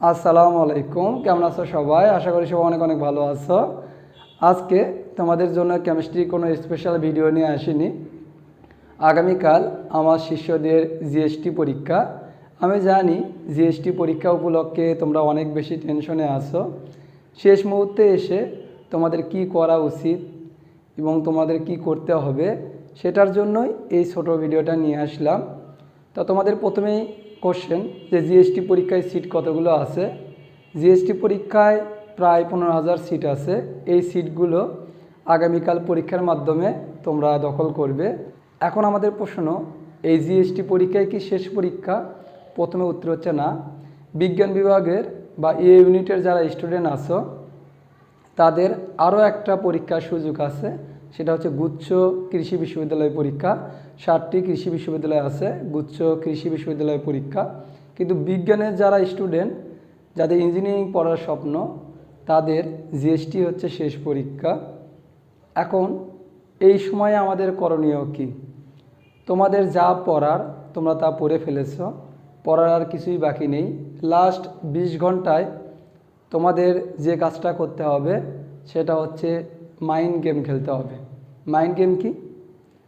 আসসালামু আলাইকুম। কেমন আছো সবাই? আশা করি সবাই অনেক অনেক ভালো আছো। আজকে তোমাদের জন্য কেমিস্ট্রি কোনো স্পেশাল ভিডিও নিয়ে আসিনি। আগামীকাল আমার শিষ্যদের জিএসটি পরীক্ষা। আমি জানি জিএসটি পরীক্ষা উপলক্ষে তোমরা অনেক বেশি টেনশনে আছো। শেষ মুহূর্তে এসে তোমাদের কি করা উচিত এবং তোমাদের কি করতে হবে সেটার জন্যই এই ছোট ভিডিওটা নিয়ে আসলাম। তো তোমাদের প্রথমেই কোশ্চেন যে জিএসটি পরীক্ষায় সিট কতগুলো আছে? জিএসটি পরীক্ষায় প্রায় পনেরো হাজার সিট আছে। এই সিটগুলো আগামীকাল পরীক্ষার মাধ্যমে তোমরা দখল করবে। এখন আমাদের প্রশ্ন, এই জিএসটি পরীক্ষায় কি শেষ পরীক্ষা? প্রথমে উত্তর হচ্ছে না। বিজ্ঞান বিভাগের বা এ ইউনিটের যারা স্টুডেন্ট আছো, তাদের আরও একটা পরীক্ষার সুযোগ আছে। সেটা হচ্ছে গুচ্ছ কৃষি বিশ্ববিদ্যালয় পরীক্ষা। ষাটটি কৃষি বিশ্ববিদ্যালয় আছে, গুচ্ছ কৃষি বিশ্ববিদ্যালয় পরীক্ষা। কিন্তু বিজ্ঞানের যারা স্টুডেন্ট যাদের ইঞ্জিনিয়ারিং পড়ার স্বপ্ন, তাদের জিএসটি হচ্ছে শেষ পরীক্ষা। এখন এই সময়ে আমাদের করণীয় কী? তোমাদের যা পড়ার, তোমরা তা পড়ে ফেলেছ। পড়ার আর কিছুই বাকি নেই। লাস্ট বিশ ঘন্টায় তোমাদের যে কাজটা করতে হবে, সেটা হচ্ছে মাইন্ড গেম খেলতে হবে। মাইন্ড গেম কি?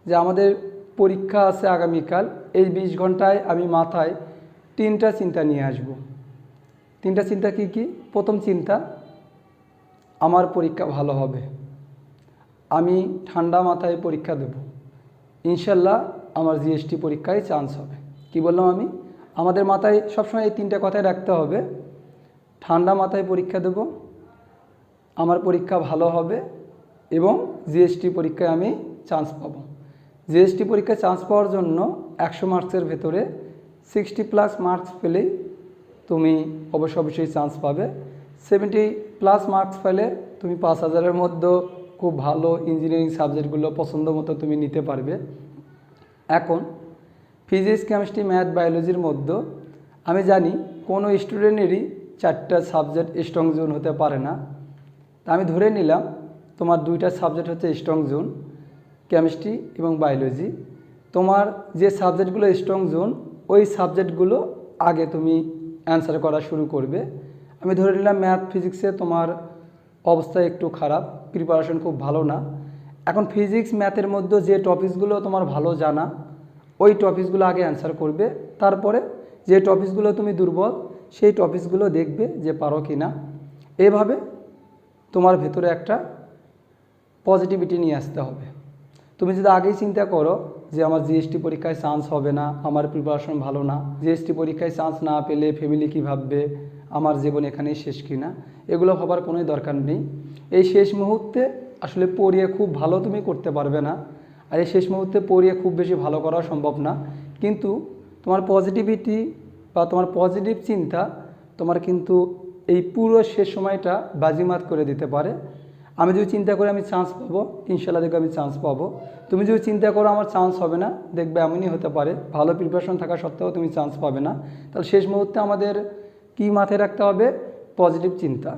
যে আমাদের পরীক্ষা আছে আগামীকাল, এই বিশ ঘন্টায় আমি মাথায় তিনটা চিন্তা নিয়ে আসব। তিনটা চিন্তা কি কি? প্রথম চিন্তা, আমার পরীক্ষা ভালো হবে। আমি ঠান্ডা মাথায় পরীক্ষা দেব। ইনশাল্লাহ আমার জিএসটি পরীক্ষায় চান্স হবে। কি বললাম আমি? আমাদের মাথায় সবসময় এই তিনটা কথাই রাখতে হবে। ঠান্ডা মাথায় পরীক্ষা দেব। আমার পরীক্ষা ভালো হবে। এবং জিএসটি পরীক্ষায় আমি চান্স পাব। জিএসটি পরীক্ষায় চান্স পাওয়ার জন্য একশো মার্কসের ভেতরে সিক্সটি প্লাস মার্কস পেলেই তুমি অবশ্য অবশ্যই চান্স পাবে। সেভেন্টি প্লাস মার্কস পেলে তুমি পাঁচ হাজারের মধ্যে খুব ভালো ইঞ্জিনিয়ারিং সাবজেক্টগুলো পছন্দ মতো তুমি নিতে পারবে। এখন ফিজিক্স কেমিস্ট্রি ম্যাথ বায়োলজির মধ্যে আমি জানি কোনো স্টুডেন্টেরই চারটা সাবজেক্ট স্ট্রং জোন হতে পারে না। তা আমি ধরে নিলাম তোমার দুইটা সাবজেক্ট হচ্ছে স্ট্রং জোন কেমিস্ট্রি এবং বায়োলজি তোমার যে সাবজেক্টগুলো স্ট্রং জোন ওই সাবজেক্টগুলো আগে তুমি অ্যান্সার করা শুরু করবে। আমি ধরে নিলাম ম্যাথ ফিজিক্সে তোমার অবস্থা একটু খারাপ প্রিপারেশন খুব ভালো না। এখন ফিজিক্স ম্যাথের মধ্যে যে টপিকসগুলো তোমার ভালো জানা, ওই টপিকসগুলো আগে অ্যান্সার করবে। তারপরে যে টপিকসগুলো তুমি দুর্বল, সেই টপিকসগুলো দেখবে যে পারো কি না এভাবে তোমার ভেতরে একটা পজিটিভিটি নিয়ে আসতে হবে। তুমি যদি আগেই চিন্তা করো যে আমার জিএসটি পরীক্ষায় চান্স হবে না, আমার প্রিপারেশন ভালো না জিএসটি পরীক্ষায় চান্স না পেলে ফ্যামিলি কী ভাববে, আমার জীবন এখানেই শেষ কিনা, এগুলো ভাবার কোনোই দরকার নেই। এই শেষ মুহূর্তে আসলে পড়িয়ে খুব ভালো তুমি করতে পারবে না, আর এই শেষ মুহূর্তে পড়িয়ে খুব বেশি ভালো করা সম্ভব না। কিন্তু তোমার পজিটিভিটি বা তোমার পজিটিভ চিন্তা তোমার কিন্তু এই পুরো শেষ সময়টা বাজিমাত করে দিতে পারে। আমি যদি চিন্তা করি আমি চান্স পাবো ইনশাল্লাহ দেখবে আমি চান্স পাবো। তুমি যদি চিন্তা করো আমার চান্স হবে না, দেখবে এমনই হতে পারে। ভালো প্রিপারেশন থাকা সত্ত্বেও তুমি চান্স পাবে না। তাহলে শেষ মুহূর্তে আমাদের কি মাথায় রাখতে হবে? পজিটিভ চিন্তা।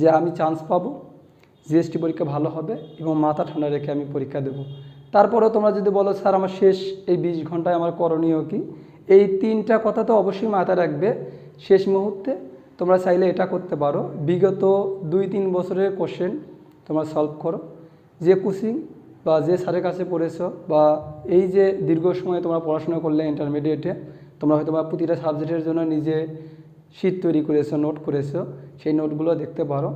যে আমি চান্স পাবো জিএসটি পরীক্ষা ভালো হবে এবং মাথা ঠান্ডা রেখে আমি পরীক্ষা দেবো। তারপরেও তোমরা যদি বলো, স্যার, আমার শেষ এই বিশ ঘন্টায় আমার করণীয় কি? এই তিনটা কথা তো অবশ্যই মাথায় রাখবে। শেষ মুহূর্তে তোমরা চাইলে এটা করতে পারো। বিগত দুই তিন বছরের কোশ্চেন তোমরা সলভ করো। যে কোচিং বা যে স্যারের কাছে পড়েছো বা এই যে দীর্ঘ সময় তোমরা পড়াশোনা করলে ইন্টারমিডিয়েটে তোমরা হয়তো বা প্রতিটা সাবজেক্টের জন্য নিজে শীট তৈরি করেছ নোট করেছ, সেই নোটগুলো দেখতে পারো।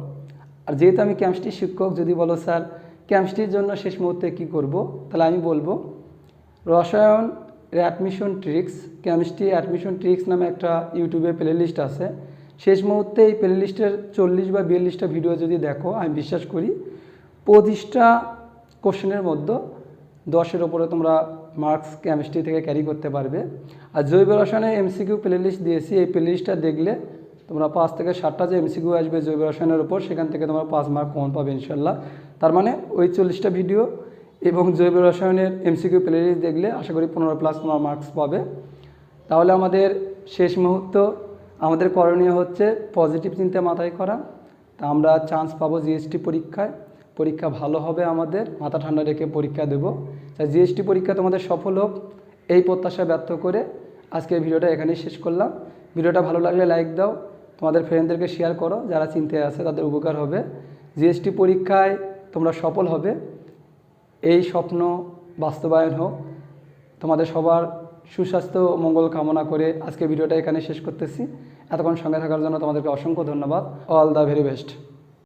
আর যেহেতু আমি কেমিস্ট্রি শিক্ষক, যদি বলো, স্যার কেমিস্ট্রির জন্য শেষ মুহূর্তে কী করব? তাহলে আমি বলব, রসায়ন admission tricks chemistry admission tricks নামে একটা ইউটিউবে প্লে লিস্ট আছে। শেষ মুহূর্তে এই প্লে লিস্টের চল্লিশ বা বিয়াল্লিশটা ভিডিও যদি দেখো, আমি বিশ্বাস করি পঁচিশটা কোশ্চেনের মধ্যে দশের ওপরে তোমরা মার্কস কেমিস্ট্রি থেকে ক্যারি করতে পারবে। আর জৈব রসায়নে এমসিকিউ প্লে লিস্ট দিয়েছি, এই প্লে লিস্টটা দেখলে তোমরা পাঁচ থেকে ষাটটা যে এমসিকিউ আসবে জৈব রসায়নের উপর, সেখান থেকে তোমরা পাঁচ মার্ক কমন পাবে ইনশাল্লাহ। তার মানে ওই চল্লিশটা ভিডিও এবং জৈব রসায়নের এমসিকিউ প্লে লিস্ট দেখলে আশা করি পনেরো প্লাস তোমার মার্কস পাবে। তাহলে আমাদের শেষ মুহূর্ত আমাদের করণীয় হচ্ছে পজিটিভ চিন্তা মাথায় করা। তা আমরা চান্স পাবো জিএসটি পরীক্ষায়। পরীক্ষা ভালো হবে আমাদের, মাথা ঠান্ডা রেখে পরীক্ষা দেব। তাই জিএসটি পরীক্ষা তোমাদের সফল হোক, এই প্রত্যাশা ব্যর্থ করে আজকের ভিডিওটা এখানেই শেষ করলাম। ভিডিওটা ভালো লাগলে লাইক দাও, তোমাদের ফ্রেন্ডদেরকে শেয়ার করো, যারা চিন্তায় আছে তাদের উপকার হবে। জিএসটি পরীক্ষায় তোমরা সফল হবে, এই স্বপ্ন বাস্তবায়ন হোক। তোমাদের সবার সুস্বাস্থ্য মঙ্গল কামনা করে আজকে ভিডিওটা এখানে শেষ করতেছি। এতক্ষণ সঙ্গে থাকার জন্য তোমাদেরকে অসংখ্য ধন্যবাদ। All the very best